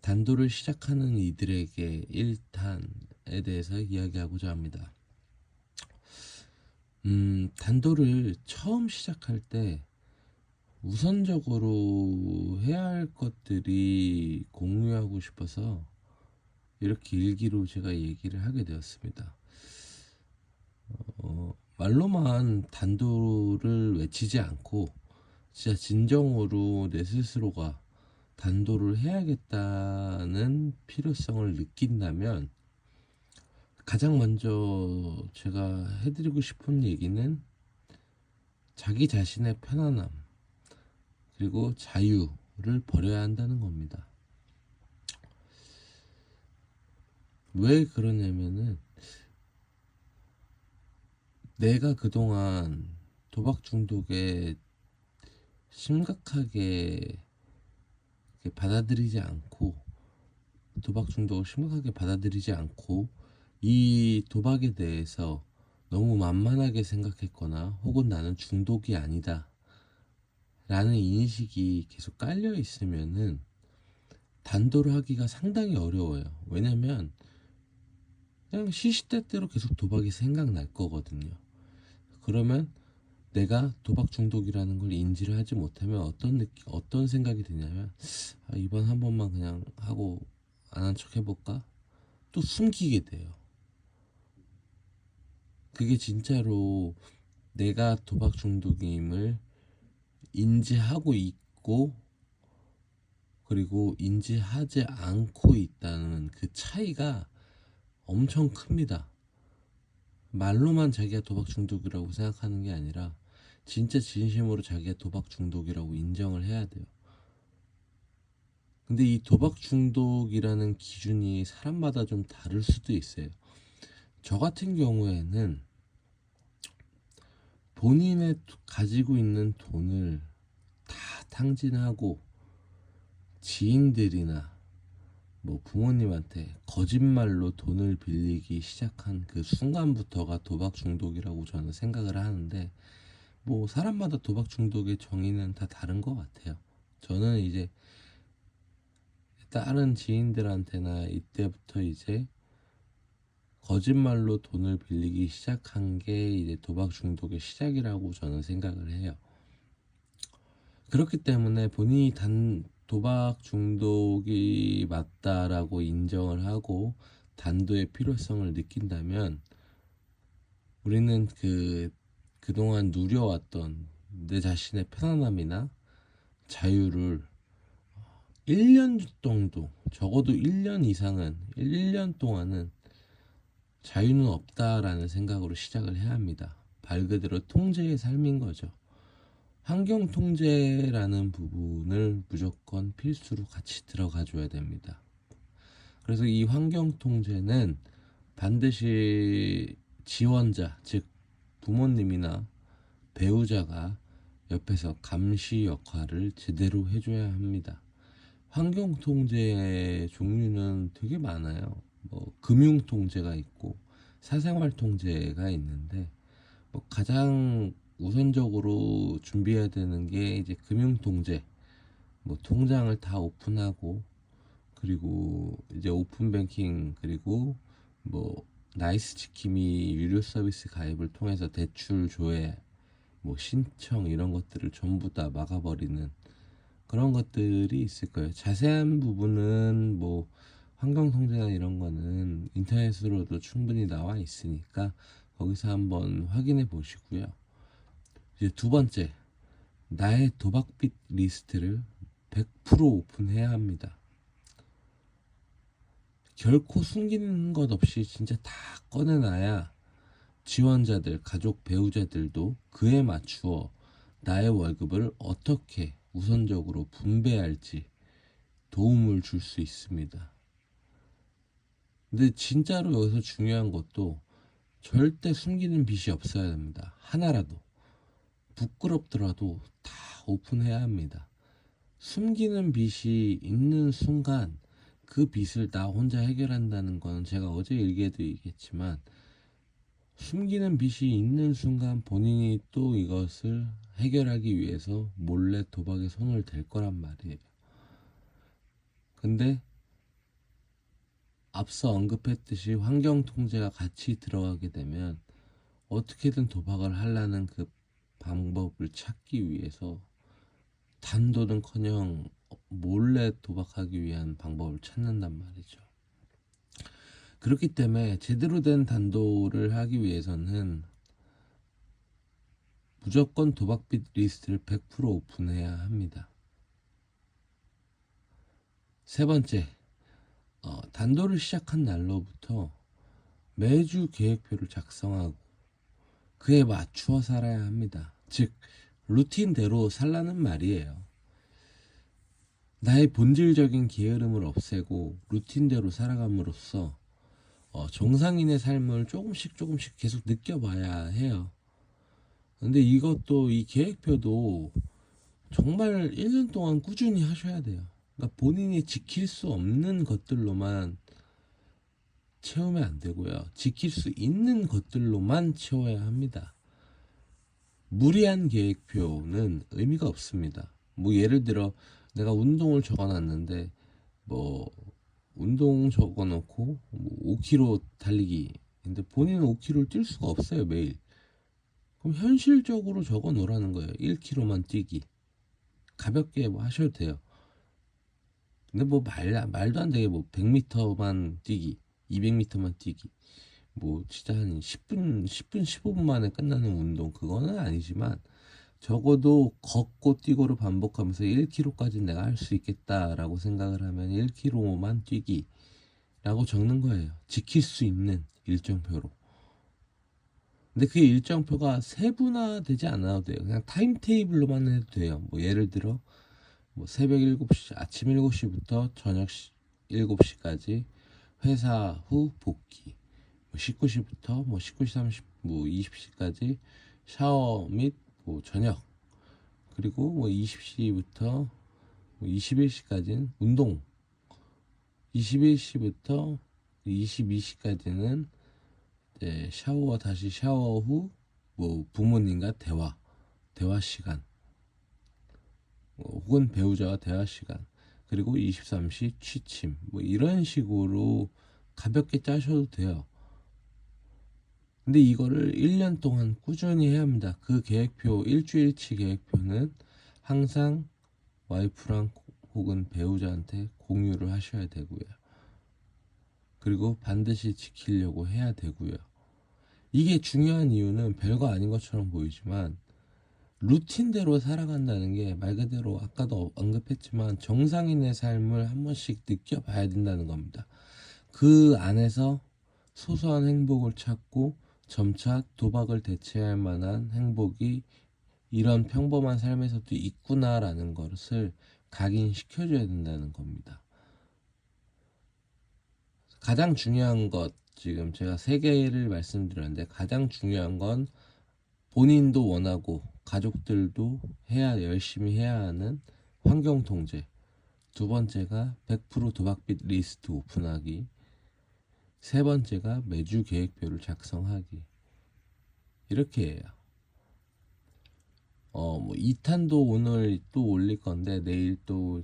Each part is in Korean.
단도를 시작하는 이들에게 1탄에 대해서 이야기하고자 합니다. 음, 단도를 처음 시작할 때 우선적으로 해야 할 것들이 공유하고 싶어서 이렇게 일기로 제가 얘기를 하게 되었습니다. 어, 말로만 단도를 외치지 않고 진짜 진정으로 내 스스로가 단도를 해야겠다는 필요성을 느낀다면 가장 먼저 제가 해드리고 싶은 얘기는 자기 자신의 편안함 그리고 자유를 버려야 한다는 겁니다. 왜 그러냐면은 내가 그동안 도박 중독에 심각하게 받아들이지 않고 도박 중독을 심각하게 받아들이지 않고 이 도박에 대해서 너무 만만하게 생각했거나 혹은 나는 중독이 아니다 라는 인식이 계속 깔려 있으면은 단도를 하기가 상당히 어려워요. 왜냐면 그냥 시시때때로 계속 도박이 생각날 거거든요. 그러면 내가 도박 중독이라는 걸 인지를 하지 못하면 어떤 느낌, 어떤 생각이 드냐면 아, 이번 한 번만 그냥 하고 안 한 척 해볼까? 또 숨기게 돼요. 그게 진짜로 내가 도박 중독임을 인지하고 있고 그리고 인지하지 않고 있다는 그 차이가 엄청 큽니다. 말로만 자기가 도박 중독이라고 생각하는 게 아니라 진짜 진심으로 자기가 도박 중독이라고 인정을 해야 돼요. 근데 이 도박 중독이라는 기준이 사람마다 좀 다를 수도 있어요. 저 같은 경우에는 본인의 가지고 있는 돈을 다 탕진하고 지인들이나 뭐 부모님한테 거짓말로 돈을 빌리기 시작한 그 순간부터가 도박 중독이라고 저는 생각을 하는데 뭐 사람마다 도박 중독의 정의는 다 다른 것 같아요. 저는 이제 다른 지인들한테나 이때부터 이제 거짓말로 돈을 빌리기 시작한 게 이제 도박 중독의 시작이라고 저는 생각을 해요. 그렇기 때문에 본인이 단 도박 중독이 맞다라고 인정을 하고 단도의 필요성을 느낀다면 우리는 그 그동안 누려왔던 내 자신의 편안함이나 자유를 1년 정도 적어도 1년 이상은 1년 동안은 자유는 없다라는 생각으로 시작을 해야 합니다. 말 그대로 통제의 삶인 거죠. 환경 통제라는 부분을 무조건 필수로 같이 들어가 줘야 됩니다. 그래서 이 환경 통제는 반드시 지원자, 즉 부모님이나 배우자가 옆에서 감시 역할을 제대로 해줘야 합니다. 환경 통제의 종류는 되게 많아요. 뭐 금융 통제가 있고 사생활 통제가 있는데 뭐 가장 우선적으로 준비해야 되는 게 이제 금융 통제 뭐 통장을 다 오픈하고 그리고 이제 오픈 뱅킹 그리고 뭐 나이스 지킴이 유료 서비스 가입을 통해서 대출 조회 뭐 신청 이런 것들을 전부 다 막아버리는 그런 것들이 있을 거예요. 자세한 부분은 뭐 환경 통제나 이런 거는 인터넷으로도 충분히 나와 있으니까 거기서 한번 확인해 보시고요. 이제 두 번째, 나의 도박빚 리스트를 100% 오픈해야 합니다. 결코 숨기는 것 없이 진짜 다 꺼내놔야 지원자들, 가족, 배우자들도 그에 맞추어 나의 월급을 어떻게 우선적으로 분배할지 도움을 줄 수 있습니다. 근데 진짜로 여기서 중요한 것도 절대 숨기는 빚이 없어야 됩니다. 하나라도. 부끄럽더라도 다 오픈해야 합니다. 숨기는 빚이 있는 순간 그 빚을 나 혼자 해결한다는 건 제가 어제 일기에도 얘기했지만 숨기는 빚이 있는 순간 본인이 또 이것을 해결하기 위해서 몰래 도박에 손을 댈 거란 말이에요. 근데 앞서 언급했듯이 환경 통제가 같이 들어가게 되면 어떻게든 도박을 하려는 그 방법을 찾기 위해서 단도는커녕 몰래 도박하기 위한 방법을 찾는단 말이죠. 그렇기 때문에 제대로 된 단도를 하기 위해서는 무조건 도박빚 리스트를 100% 오픈해야 합니다. 세 번째, 어, 단도를 시작한 날로부터 매주 계획표를 작성하고 그에 맞추어 살아야 합니다. 즉, 루틴대로 살라는 말이에요. 나의 본질적인 게으름을 없애고 루틴대로 살아감으로써 어, 정상인의 삶을 조금씩 조금씩 계속 느껴봐야 해요. 근데 이것도 이 계획표도 정말 1년 동안 꾸준히 하셔야 돼요. 그러니까 본인이 지킬 수 없는 것들로만 채우면 안 되고요. 지킬 수 있는 것들로만 채워야 합니다. 무리한 계획표는 의미가 없습니다. 뭐 예를 들어 내가 운동을 적어놨는데 뭐 운동 적어놓고 뭐 5km 달리기 근데 본인은 5km를 뛸 수가 없어요 매일 그럼 현실적으로 적어 놓으라는 거예요 1km만 뛰기 가볍게 뭐 하셔도 돼요 근데 뭐 말, 말도 안 되게 뭐 100m만 뛰기 200m만 뛰기 뭐 진짜 한 10분 10분 15분 만에 끝나는 운동 그거는 아니지만 적어도 걷고 뛰고를 반복하면서 1km까지 내가 할 수 있겠다라고 생각을 하면 1km만 뛰기라고 적는 거예요. 지킬 수 있는 일정표로. 근데 그 일정표가 세분화되지 않아도 돼요. 그냥 타임테이블로만 해도 돼요. 뭐 예를 들어 뭐 새벽 7시, 아침 7시부터 저녁 7시까지 회사 후 복귀. 뭐 19시부터 뭐 19시 30, 뭐 20시까지 샤워 및 뭐 저녁. 그리고 뭐 20시부터 뭐 21시까지는 운동. 21시부터 22시까지는 이제 샤워 다시 샤워 후 뭐 부모님과 대화. 대화 시간. 뭐 혹은 배우자와 대화 시간 그리고 23시 취침 뭐 이런 식으로 가볍게 짜셔도 돼요. 근데 이거를 1년 동안 꾸준히 해야 합니다. 그 계획표, 일주일치 계획표는 항상 와이프랑 혹은 배우자한테 공유를 하셔야 되고요. 그리고 반드시 지키려고 해야 되고요. 이게 중요한 이유는 별거 아닌 것처럼 보이지만 루틴대로 살아간다는 게 말 그대로 아까도 언급했지만 정상인의 삶을 한 번씩 느껴봐야 된다는 겁니다. 그 안에서 소소한 행복을 찾고 점차 도박을 대체할 만한 행복이 이런 평범한 삶에서도 있구나라는 것을 각인시켜줘야 된다는 겁니다. 가장 중요한 것, 지금 제가 세 개를 말씀드렸는데, 가장 중요한 건 본인도 원하고 가족들도 해야, 열심히 해야 하는 환경 통제. 두 번째가 100% 도박빚 리스트 오픈하기. 세 번째가 매주 계획표를 작성하기. 이렇게 해요. 어, 뭐 2탄도 오늘 또 올릴 건데 내일 또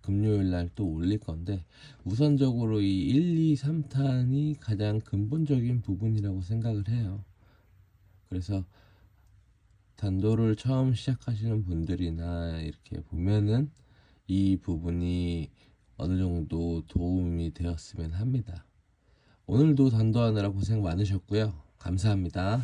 금요일 날 또 올릴 건데 우선적으로 이 1, 2, 3탄이 가장 근본적인 부분이라고 생각을 해요. 그래서 단도를 처음 시작하시는 분들이나 이렇게 보면은 이 부분이 어느 정도 도움이 되었으면 합니다. 오늘도 단도하느라 고생 많으셨고요. 감사합니다.